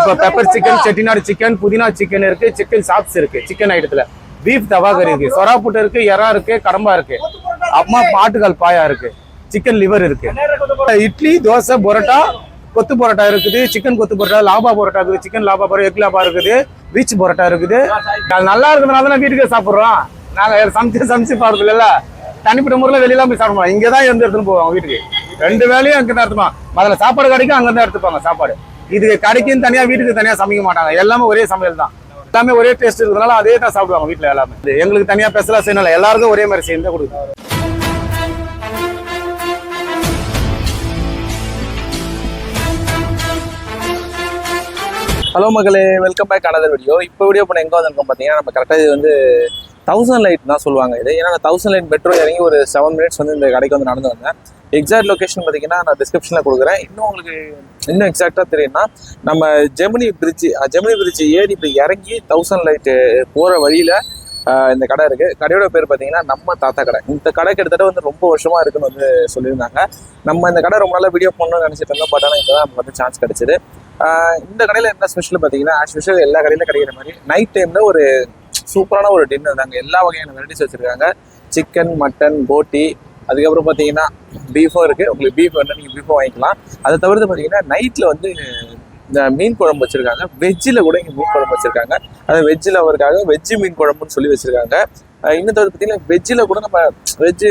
இப்போ pepper chicken Chettinad chicken புதினா chicken இருக்கு சிக்கன் சாப்ஸ் இருக்கு சிக்கன் ஐட்டத்துல. பீஃப் தவா கறி இருக்கு சொரா புட்டு இருக்கு எறா இருக்கு கடம்பா இருக்கு. அப்புறமா பாட்டுக்கால் பாயா இருக்கு. சிக்கன் லிவர் இருக்கு. இட்லி தோசை பரோட்டா கொத்து பரோட்டா இருக்குது சிக்கன் கொத்து பரோட்டா லாபா பரோட்டா இருக்குது சிக்கன் லாபா பரோட்டா எக் லாபா இருக்குது பீச் பரோட்டா இருக்குது. அது நல்லா இருக்கிறதுனால தான் வீட்டுக்கே சாப்பிட்றோம். நாங்க சமைச்சு சமைச்சு பாடுறது இல்ல தனிப்பட்ட முறையில் வெளியெல்லாம் போய் சாப்பிடுவோம் இங்கே தான் இருந்து எடுத்துன்னு போவோம் வீட்டுக்கு. ரெண்டு வேலையும் அங்கே தான் எடுத்துப்பாங்க. முதல்ல சாப்பாடு கிடைக்கும் அங்கே தான் எடுத்துப்பாங்க சாப்பாடு. இது கடைக்குன்னு தனியா வீட்டுக்கு தனியா சமைக்க மாட்டாங்க. எல்லாமே ஒரே சமையல் தான். எல்லாமே ஒரே டேஸ்ட் இருக்கிறதுனால அதே தான் சாப்பிடுவாங்க வீட்டில் எல்லாமே. எங்களுக்கு தனியா ஸ்பெஷலாக செய்யணும் எல்லாருக்கும் ஒரே மாதிரி செய்யணும் தான் கொடுக்குது ஹலோ மகளே வெல்கம் பேக் அனதர் வீடியோ இப்போ வீடியோ பண்ண எங்கே வந்திருக்கோம் பார்த்தீங்கன்னா நம்ம கரெக்டாக இது வந்து தௌசண்ட் லைட் தான் சொல்லுவாங்க இது. ஏன்னா நான் தௌசண்ட் லைட் மெட்ரோ இறங்கி ஒரு செவன் மினிட்ஸ் வந்து இந்த கடைக்கு வந்து நடந்து வந்தேன். எக்ஸாக்ட் லொக்கேஷன் பார்த்தீங்கன்னா நான் டிஸ்கிரிப்ஷனில் கொடுக்குறேன். இன்னும் உங்களுக்கு இன்னும் எக்ஸாக்டாக தெரியும்னா நம்ம ஜெமினி பிரிட்ஜ் ஜெமினி பிரிட்ஜ் ஏறி இப்படி இறங்கி தௌசண்ட் லைட்டு போகிற வழியில் இந்த கடை இருக்குது கடையோட பேர் பார்த்தீங்கன்னா நம்ம தாத்தா கடை. இந்த கடை கிட்டத்தட்ட வந்து ரொம்ப வருஷமாக இருக்குன்னு வந்து சொல்லியிருந்தாங்க. நம்ம இந்த கடை ரொம்ப நாளாக வீடியோ பண்ணணும்னு நினச்சிட்டு இருந்தோம். பட் ஆனால் இப்போ தான் நமக்கு வந்து சான்ஸ் கிடச்சிது. இந்த கடையில் என்ன ஸ்பெஷல் பார்த்தீங்கன்னா ஆஸ் யூஷுவல் எல்லா கடையிலும் கிடைக்கிற மாதிரி நைட் டைமில் ஒரு சூப்பரான ஒரு டின்னர் நாங்கள் எல்லா வகையான வெரைட்டிஸ் வச்சுருக்காங்க. சிக்கன் மட்டன் போட்டி அதுக்கப்புறம் பார்த்தீங்கன்னா பீஃபும் இருக்குது உங்களுக்கு பீஃப் வேணும் நீங்கள் பீஃபும் வாங்கிக்கலாம். அதை தவிர்த்து பார்த்தீங்கன்னா நைட்டில் வந்து இந்த மீன் குழம்பு வச்சுருக்காங்க. வெஜ்ஜில் கூட இங்கே மீன் குழம்பு வச்சுருக்காங்க. அது வெஜ்ஜில் அவருக்காக வெஜ்ஜு மீன் குழம்புன்னு சொல்லி வச்சுருக்காங்க. இன்னும் தவிர்த்து பார்த்தீங்கன்னா வெஜ்ஜில் கூட நம்ம வெஜ்ஜு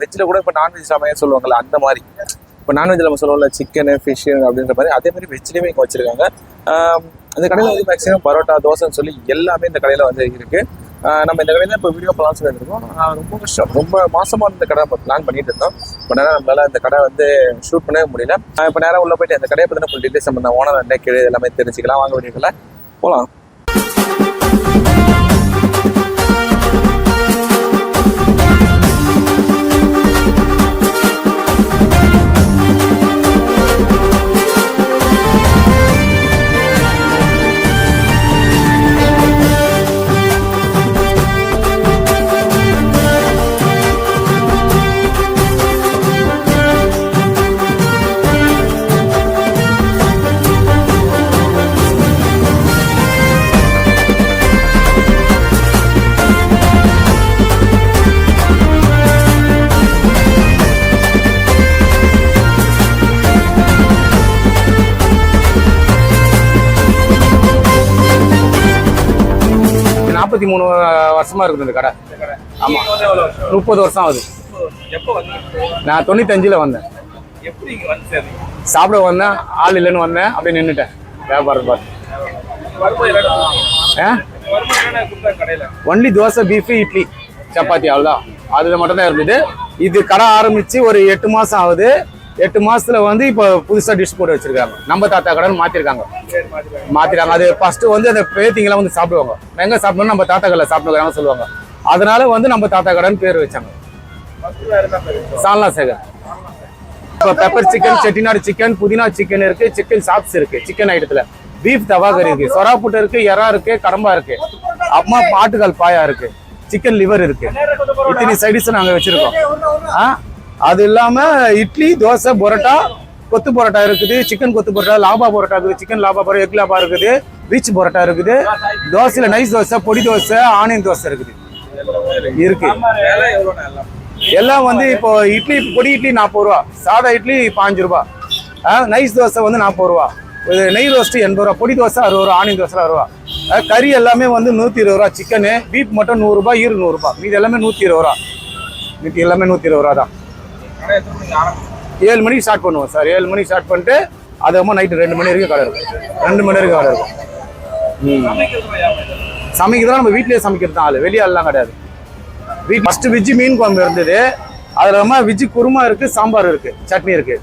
வெஜ்ஜில் கூட இப்போ நான்வெஜ் சமையல் சொல்லுவாங்கல்ல அந்த மாதிரி. இப்போ நான்வெஜ்ஜில் நம்ம சொல்லுவோம்ல சிக்கனு ஃபிஷ்ஷு அப்படின்ற மாதிரி அதே மாதிரி வெஜ்லேயுமே இங்கே வச்சுருக்காங்க. அந்த கடையில் வந்து மேக்ஸிமம் பரோட்டா தோசைன்னு சொல்லி எல்லாமே இந்த கடையில் வந்து இருக்குது நம்ம இந்த கடையில் இப்போ வீடியோ பிளான் சொல்லியிருக்கோம் ரொம்ப கஷ்டம். ரொம்ப மாசமாக இந்த கடை இப்போ பிளான் பண்ணிட்டு இருந்தோம். பட் ஆனால் நம்மளால இந்த கடை வந்து ஷூட் பண்ணவே முடியல. இப்போ நேரம் உள்ள போயிட்டு அந்த கடையை பற்றின ஃபுல் டீட்டெயில்ஸ் நம்ம ஓனர் என்ன கீழே எல்லாமே தெரிஞ்சுக்கலாம். வாங்க வேண்டியதில்லை போகலாம் நாற்பத்தி மூணு வருஷமா இருக்குது இந்த கடை. ஆமா. முப்பது வருஷம் ஆகுது. நான் தொண்ணூத்தஞ்சுல வந்தேன். சாப்பிட வந்தேன் ஆள் இல்லைன்னு வந்தேன் அப்படியே நின்றுட்டேன் வியாபாரம் பார்த்து ஒன்லி தோசை பீஃப் இட்லி சப்பாத்தி அவ்வளோதான் அதில் மட்டும்தான் இருந்தது. இது கடை ஆரம்பிச்சு ஒரு எட்டு மாசம் ஆகுது. எட்டு மாசத்துல வந்து இப்போ புதுசா டிஷ் போட்டு வச்சிருக்காங்க. நம்ம தாத்தா கடைன்னு மாத்திருக்காங்க. மாத்திருக்காங்க. அது ஃபர்ஸ்ட் வந்து அந்த பேத்திங்கெல்லாம் வந்து சாப்பிடுவாங்க. எங்க சாப்பிடணும் நம்ம தாத்தா கடையில் சாப்பிடுவாங்க சொல்லுவாங்க. அதனால வந்து நம்ம தாத்தா கடன் பேர் வச்சாங்க. சால்னா சேகர். இப்போ பெப்பர் சிக்கன் செட்டிநாடு சிக்கன் புதினா சிக்கன் இருக்கு சிக்கன் சாப்ஸ் இருக்கு சிக்கன் ஐட்டத்துல பீஃப் தவா கறி இருக்கு சொரா புட்டு இருக்கு எறா இருக்கு கடம்பா இருக்கு. அம்மா பாட்டுக்கால் பாயா இருக்கு. சிக்கன் லிவர் இருக்கு. இத்தனை சைடிஸ் நாங்க வச்சிருக்கோம். ஆ? அது இல்லாம இட்லி தோசை பரோட்டா கொத்து பரோட்டா இருக்குது. சிக்கன் கொத்து பரோட்டா லாபா பரோட்டா இருக்குது. சிக்கன் லாபா பரோட்டா எக் லாபா இருக்குது. பீச் பரோட்டா இருக்குது. தோசையில நைஸ் தோசை பொடி தோசை ஆனியன் தோசை இருக்குது. இருக்கு. எல்லாம் வந்து இப்போ இட்லி பொடி இட்லி நாற்பது ரூபா. சாதா இட்லி பாஞ்சு ரூபா. நைஸ் தோசை வந்து நாற்பது ரூபா. இது நெய் ரோஸ்ட்டு எண்பது ரூபா பொடி தோசை அறுபது ரூபா ஆனியன் தோசை அறுபது ரூபா. கறி எல்லாமே வந்து நூற்றி இருபது ரூபா. சிக்கனு பீப் மட்டும் நூறுரூபா ஈரு நூறுரூபா மீதி எல்லாமே நூற்றி இருபது ரூபா. மீதி எல்லாமே நூற்றி இருபது ரூபா தான். ஏழு மணிக்கு ஸ்டார்ட் பண்ணுவோம் சார். ஏழு மணிக்கு ஸ்டார்ட் பண்ணிட்டு அதுக்கப்புறம் நைட்டு ரெண்டு மணி வரைக்கும் கடை இருக்கும். ரெண்டு மணி வரைக்கும் கடை இருக்கும். சமைக்கிறது சமைக்கிறதா நம்ம வீட்லயே சமைக்கிறது தான் ஆளு. வெளியே எல்லாம் கிடையாது. வீட் ஃபர்ஸ்ட் வெஜ்ஜு மீன் குழம்பு இருந்தது. அதுல நம்ம விஜ்ஜி குருமா இருக்கு சாம்பார் இருக்கு சட்னி இருக்கு.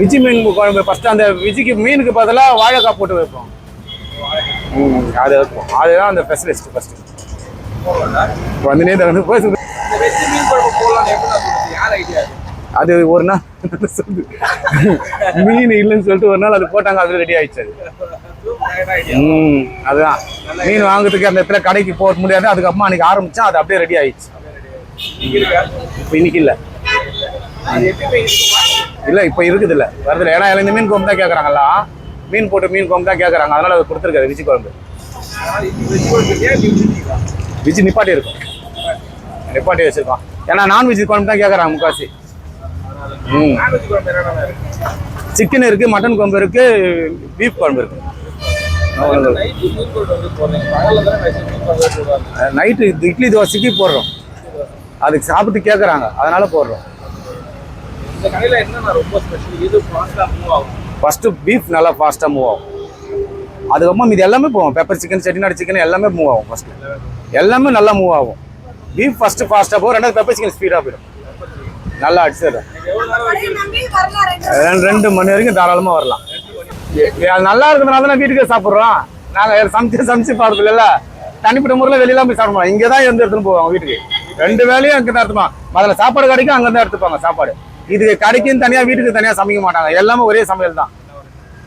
விஜி மீன் குழம்பு ஃபஸ்ட்டு ஃபர்ஸ்ட் அந்த விஜிக்கு மீனுக்கு பதிலாக வாழைக்காய் போட்டு வைப்போம். அது வைப்போம். அதுதான் அந்த ஸ்பெஷலிஸ்ட் ஃபர்ஸ்ட் வந்துனே வந்து நேற்று அது ஒரு நாள் மீன் இல்லைன்னு சொல்லிட்டு ஒரு நாள் அது போட்டாங்க அது ரெடி ஆயிடுச்சு அது. ம் அதுதான். மீன் வாங்குறதுக்கு அந்த இடத்துல கடைக்கு போக முடியாது. அதுக்கப்புறமா அன்னைக்கு ஆரம்பிச்சா அது அப்படியே ரெடி ஆயிடுச்சு. இப்போ இன்னைக்கு இல்லை. இல்லை இல்ல இப்போ இருக்குது இல்ல. வருது ஏன்னா இந்த மீன் குழம்பு தான் கேட்குறாங்களா மீன் போட்டு மீன் குழம்பு தான் கேட்குறாங்க அதனால அது கொடுத்துருக்காரு விஜி குழம்பு. அதனால விஜி நிப்பாட்டி இருக்கும். நிப்பாட்டி வச்சிருக்கோம் ஏன்னா நான்வெஜ் குழம்பு தான் கேட்குறாங்க முக்காசி ம் நான்வெஜ் குழம்பு என்னென்ன இருக்கு சிக்கன் இருக்கு மட்டன் குழம்பு இருக்கு பீஃப் குழம்பு இருக்கு. நைட்டு இட்லி தோசைக்கு போடுறோம். அதுக்கு சாப்பிட்டு கேட்குறாங்க அதனால போடுறோம். ஃபஸ்ட்டு பீஃப் நல்லா ஃபாஸ்ட்டாக மூவ் ஆகும். அதுக்கப்புறமா இது எல்லாமே போகும் பெப்பர் சிக்கன் செட்டிநாடு சிக்கன் எல்லாமே மூவ் ஆகும் ஃபஸ்ட்டு எல்லாமே நல்லா மூவ் ஆகும். பீஃப் ஃபஸ்ட்டு ஃபாஸ்ட்டாக போகும். ரெண்டாவது பெப்பர் சிக்கன் ஸ்பீடாக போயிடும். நல்லா அடிச்சிடுறேன் ரெண்டு ரெண்டு மணி வரைக்கும் தாராளமாக வரலாம். ஏ- அது நல்லா இருக்கிறதுனால தான் வீட்டுக்கே சாப்பிட்றோம். நாங்கள் சமைச்சு சமைச்சு பாடுறது இல்ல. தனிப்பட்ட முறையில் வெளியெல்லாம் போய் சாப்பிடுவோம் இங்கே தான் எந்த எடுத்துன்னு போவாங்க வீட்டுக்கு. ரெண்டு வேலையும் அங்கே தான் எடுத்துப்பாங்க. முதல்ல சாப்பாடு கிடைக்கும் அங்கே தான் எடுத்துப்பாங்க சாப்பாடு. இது கடைக்கும் தனியாக வீட்டுக்கு தனியாக சமைக்க மாட்டாங்க. எல்லாமே ஒரே சமையல் தான்.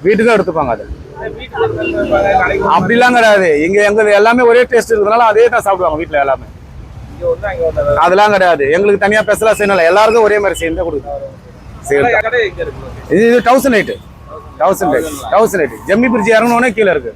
வீட்டுக்கும் எடுத்துப்பாங்க அது. அப்படிலாம் கிடையாது. இங்கே எங்க எல்லாமே ஒரே டேஸ்ட் இருக்கிறதுனால அதே தான் சாப்பிடுவாங்க வீட்டில் எல்லாமே இங்க ஒண்ணு அங்க ஒண்ணு அதெல்லாம் கிடையாது. எங்களுக்கு தனியா ஸ்பெஷலா செய்யணும் எல்லாருக்கும் ஒரே மாதிரி செய்ய கொடுக்கும் செய்யணும் கடை- கடை எங்க இருக்கு? இது thousand eight thousand eight thousand eight ஜம்மி bridge இறங்கணுன்னே கீழே இருக்கு.